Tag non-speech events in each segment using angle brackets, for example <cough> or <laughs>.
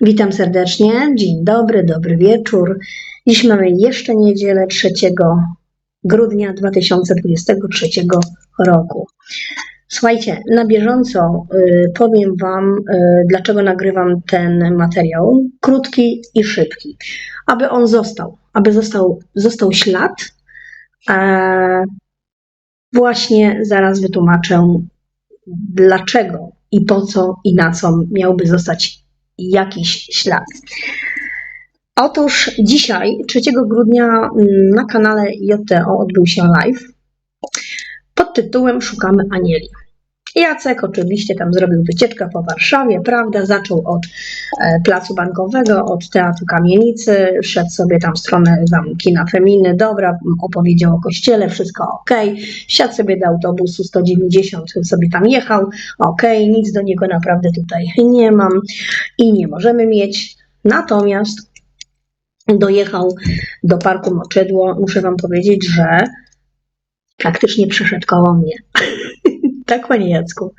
Witam serdecznie. Dzień dobry, dobry wieczór. Dziś mamy jeszcze niedzielę 3 grudnia 2023 roku. Słuchajcie, na bieżąco y, powiem Wam, y, dlaczego nagrywam ten materiał. Krótki i szybki. Aby on został, aby został, został ślad. Właśnie zaraz wytłumaczę, dlaczego i po co i na co miałby zostać jakiś ślad. Otóż dzisiaj, 3 grudnia, mm, na kanale JTO odbył się live pod tytułem Szukamy Anieli. Jacek oczywiście tam zrobił wycieczkę po Warszawie, prawda? Zaczął od e, placu bankowego, od Teatru Kamienicy, szedł sobie tam w stronę tam kina Feminy, dobra, opowiedział o kościele, wszystko ok, siadł sobie do autobusu 190, sobie tam jechał, ok, nic do niego naprawdę tutaj nie mam i nie możemy mieć. Natomiast dojechał do parku Moczydło, muszę Wam powiedzieć, że praktycznie przeszedł koło mnie. <laughs> tak, Panie Jacku.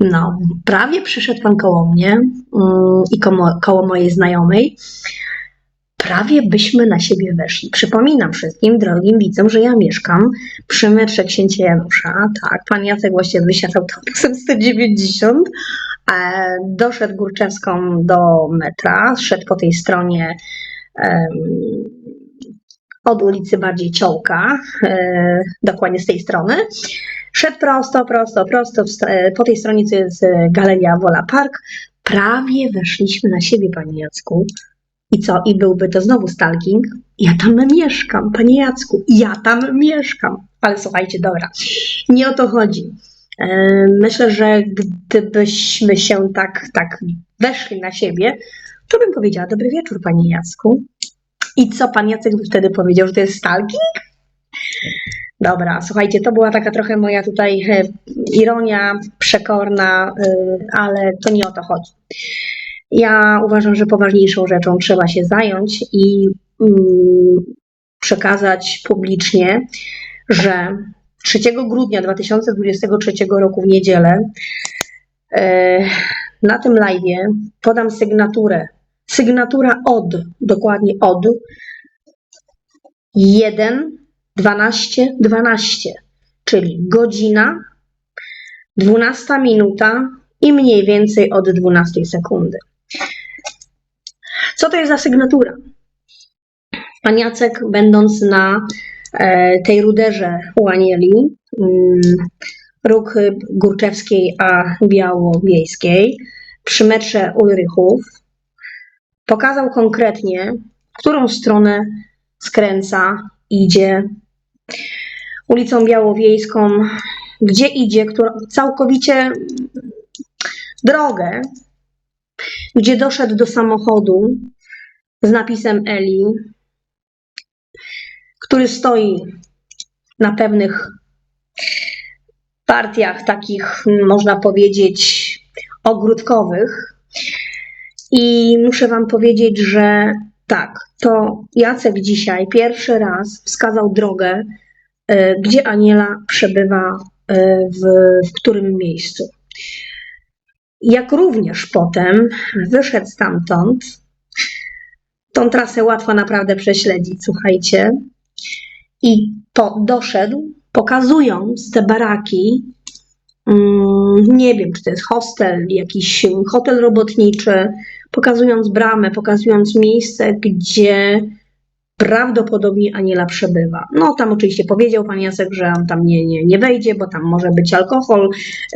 No, prawie przyszedł Pan koło mnie mm, i koło, koło mojej znajomej. Prawie byśmy na siebie weszli. Przypominam wszystkim, drogim widzom, że ja mieszkam przy metrze Księcia Janusza. Tak, Pan Jacek właśnie wysiadł autobusem 190, e, doszedł Górczewską do metra, szedł po tej stronie em, od ulicy bardziej Ciołka, e, dokładnie z tej strony. Szedł prosto, prosto, prosto e, po tej stronie, co jest Galeria Wola Park. Prawie weszliśmy na siebie, panie Jacku. I co? I byłby to znowu stalking? Ja tam mieszkam, panie Jacku, ja tam mieszkam. Ale słuchajcie, dobra, nie o to chodzi. E, Myślę, że gdybyśmy się tak, tak weszli na siebie, to bym powiedziała dobry wieczór, panie Jacku. I co pan Jacek by wtedy powiedział, że to jest stalking? Dobra, słuchajcie, to była taka trochę moja tutaj ironia przekorna, e, ale to nie o to chodzi. Ja uważam, że poważniejszą rzeczą trzeba się zająć i mm, przekazać publicznie, że 3 grudnia 2023 roku w niedzielę e, na tym live podam sygnaturę. Sygnatura od, dokładnie od 1 12 12, czyli godzina, 12 minuta i mniej więcej od 12 sekundy. Co to jest za sygnatura? Pan Jacek, będąc na e, tej ruderze u Anieli, mm, róg Górczewskiej a Białowiejskiej, przy metrze Ulrychów, pokazał konkretnie, w którą stronę skręca, idzie ulicą Białowiejską, gdzie idzie, która całkowicie drogę, gdzie doszedł do samochodu z napisem Eli, który stoi na pewnych partiach takich, można powiedzieć, ogródkowych. I muszę Wam powiedzieć, że tak, to Jacek dzisiaj pierwszy raz wskazał drogę, e, gdzie Aniela przebywa e, w, w którym miejscu. Jak również potem wyszedł stamtąd, tą trasę łatwo naprawdę prześledzić, słuchajcie, i po, doszedł, pokazując te baraki, mm, nie wiem, czy to jest hostel, jakiś hotel robotniczy, pokazując bramę, pokazując miejsce, gdzie prawdopodobnie Aniela przebywa. No tam oczywiście powiedział pan Jacek, że on tam nie, nie, nie wejdzie, bo tam może być alkohol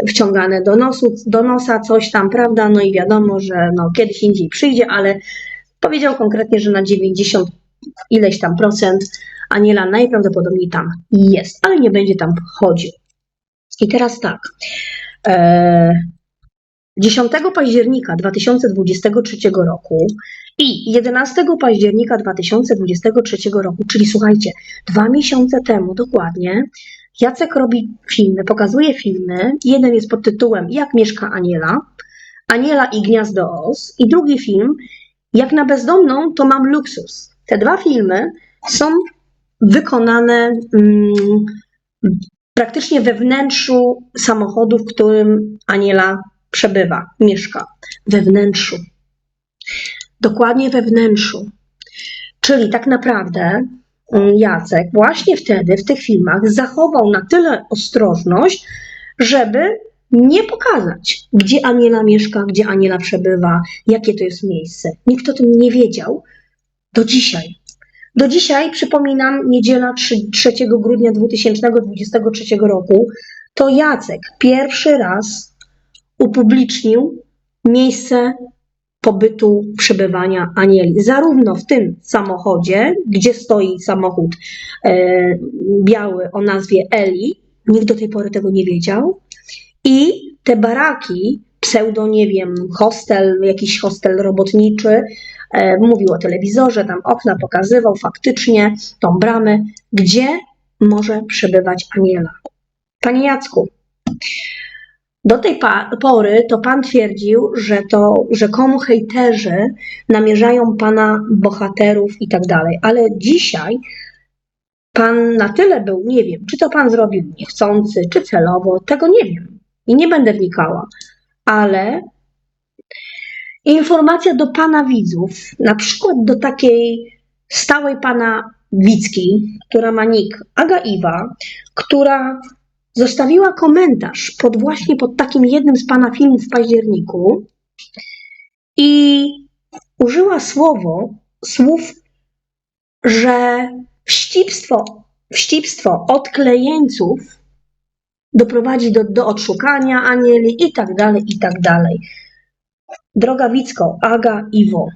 wciągany do, nosu, do nosa, coś tam, prawda? No i wiadomo, że no, kiedyś indziej przyjdzie, ale powiedział konkretnie, że na 90 ileś tam procent Aniela najprawdopodobniej tam jest, ale nie będzie tam chodził. I teraz tak. E, 10 października 2023 roku i 11 października 2023 roku, czyli słuchajcie, dwa miesiące temu dokładnie, Jacek robi filmy, pokazuje filmy. Jeden jest pod tytułem Jak mieszka Aniela, Aniela i Gniazdo Oz i drugi film Jak na bezdomną to mam luksus. Te dwa filmy są wykonane mm, praktycznie we wnętrzu samochodu, w którym Aniela przebywa, mieszka we wnętrzu. dokładnie we wnętrzu. Czyli tak naprawdę mm, Jacek właśnie wtedy w tych filmach zachował na tyle ostrożność, żeby nie pokazać, gdzie Aniela mieszka, gdzie Aniela przebywa, jakie to jest miejsce. Nikt o tym nie wiedział do dzisiaj. Do dzisiaj, przypominam, niedziela 3, 3 grudnia 2023 roku, to Jacek pierwszy raz upublicznił miejsce pobytu, przebywania Anieli. Zarówno w tym samochodzie, gdzie stoi samochód e, biały o nazwie Eli, nikt do tej pory tego nie wiedział, i te baraki, pseudo, nie wiem, hostel, jakiś hostel robotniczy, e, mówił o telewizorze, tam okna pokazywał faktycznie tą bramę, gdzie może przebywać Aniela. Panie Jacku, do tej pory to pan twierdził, że to rzekomo hejterzy namierzają pana bohaterów i tak dalej, ale dzisiaj pan na tyle był, nie wiem, czy to pan zrobił niechcący, czy celowo, tego nie wiem i nie będę wnikała, ale informacja do pana widzów, na przykład do takiej stałej pana Wicki, która ma nick Aga Iwa, która zostawiła komentarz pod właśnie pod takim jednym z pana filmów w październiku i użyła słowo, słów, że wścibstwo, wścibstwo odklejeńców doprowadzi do, do odszukania anieli i tak dalej, i tak dalej. Droga Wicko, Aga, Iwo,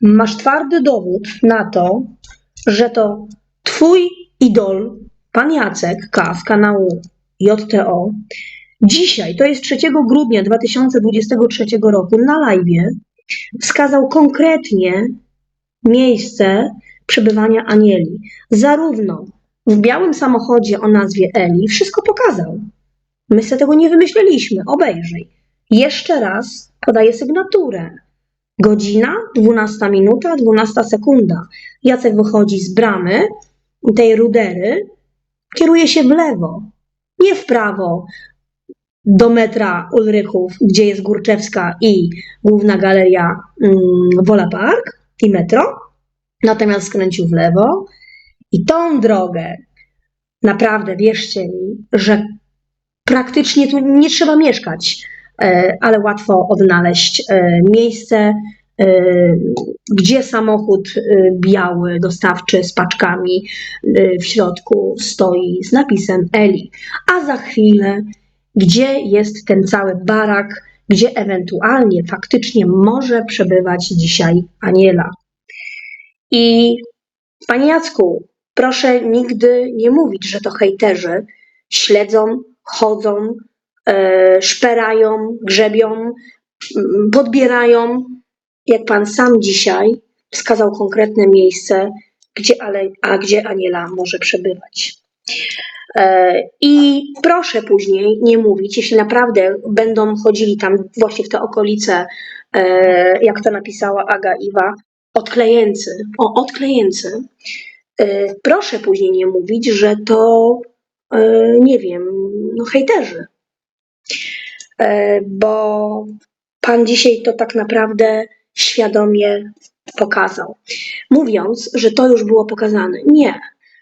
masz twardy dowód na to, że to twój idol, pan Jacek K. z kanału JTO, dzisiaj, to jest 3 grudnia 2023 roku, na live wskazał konkretnie miejsce przebywania Anieli. Zarówno w białym samochodzie o nazwie Eli wszystko pokazał. My sobie tego nie wymyśliliśmy. Obejrzyj. Jeszcze raz podaję sygnaturę. Godzina, 12 minuta, 12 sekunda. Jacek wychodzi z bramy tej rudery, kieruje się w lewo, nie w prawo do metra Ulrychów, gdzie jest Górczewska i główna galeria mm, Wola Park i metro, natomiast skręcił w lewo. I tą drogę, naprawdę wierzcie mi, że praktycznie tu nie trzeba mieszkać, e, ale łatwo odnaleźć e, miejsce, gdzie samochód e, biały, dostawczy z paczkami e, w środku stoi z napisem Eli, a za chwilę, gdzie jest ten cały barak, gdzie ewentualnie faktycznie może przebywać dzisiaj Aniela. I Panie Jacku, proszę nigdy nie mówić, że to hejterzy śledzą, chodzą, szperają, grzebią, mm, podbierają. Jak pan sam dzisiaj wskazał konkretne miejsce, gdzie, ale, a gdzie Aniela może przebywać. E, I proszę później nie mówić, jeśli naprawdę będą chodzili tam właśnie w te okolice, e, jak to napisała Aga Iwa, odklejęcy, o odklejęcy, e, proszę później nie mówić, że to, nie wiem, no hejterzy. Bo pan dzisiaj to tak naprawdę świadomie pokazał, mówiąc, że to już było pokazane. Nie.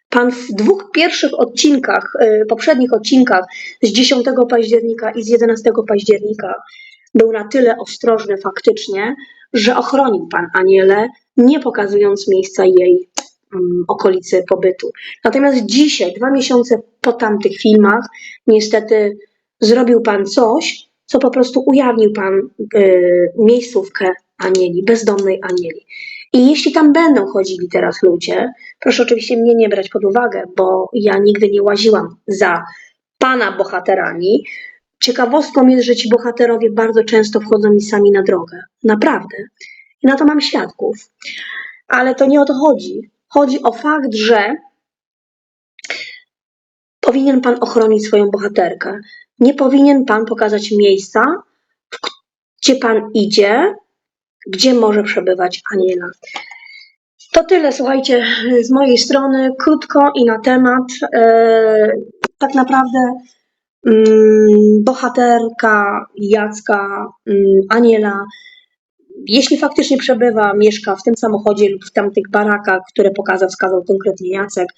Pan w dwóch pierwszych odcinkach, e, poprzednich odcinkach z 10 października i z 11 października był na tyle ostrożny faktycznie, że ochronił pan Anielę, nie pokazując miejsca jej mm, okolicy pobytu. Natomiast dzisiaj, dwa miesiące po tamtych filmach, niestety zrobił pan coś, co po prostu ujawnił pan y, miejscówkę Anieli, bezdomnej Anieli. I jeśli tam będą chodzili teraz ludzie, proszę oczywiście mnie nie brać pod uwagę, bo ja nigdy nie łaziłam za pana bohaterami. Ciekawostką jest, że ci bohaterowie bardzo często wchodzą mi sami na drogę. Naprawdę. I na to mam świadków. Ale to nie o to chodzi. Chodzi o fakt, że powinien pan ochronić swoją bohaterkę. Nie powinien pan pokazać miejsca, gdzie pan idzie, gdzie może przebywać Aniela. To tyle, słuchajcie, z mojej strony, krótko i na temat. E, tak naprawdę mm, bohaterka Jacka, mm, Aniela, jeśli faktycznie przebywa, mieszka w tym samochodzie lub w tamtych barakach, które pokazał, wskazał konkretnie Jacek,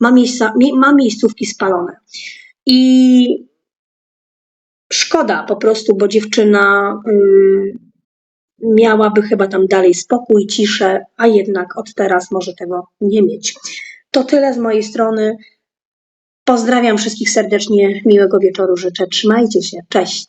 ma, miejsca, mie- ma miejscówki spalone. I szkoda po prostu, bo dziewczyna ym, miałaby chyba tam dalej spokój, ciszę, a jednak od teraz może tego nie mieć. To tyle z mojej strony. Pozdrawiam wszystkich serdecznie, miłego wieczoru życzę. Trzymajcie się, cześć.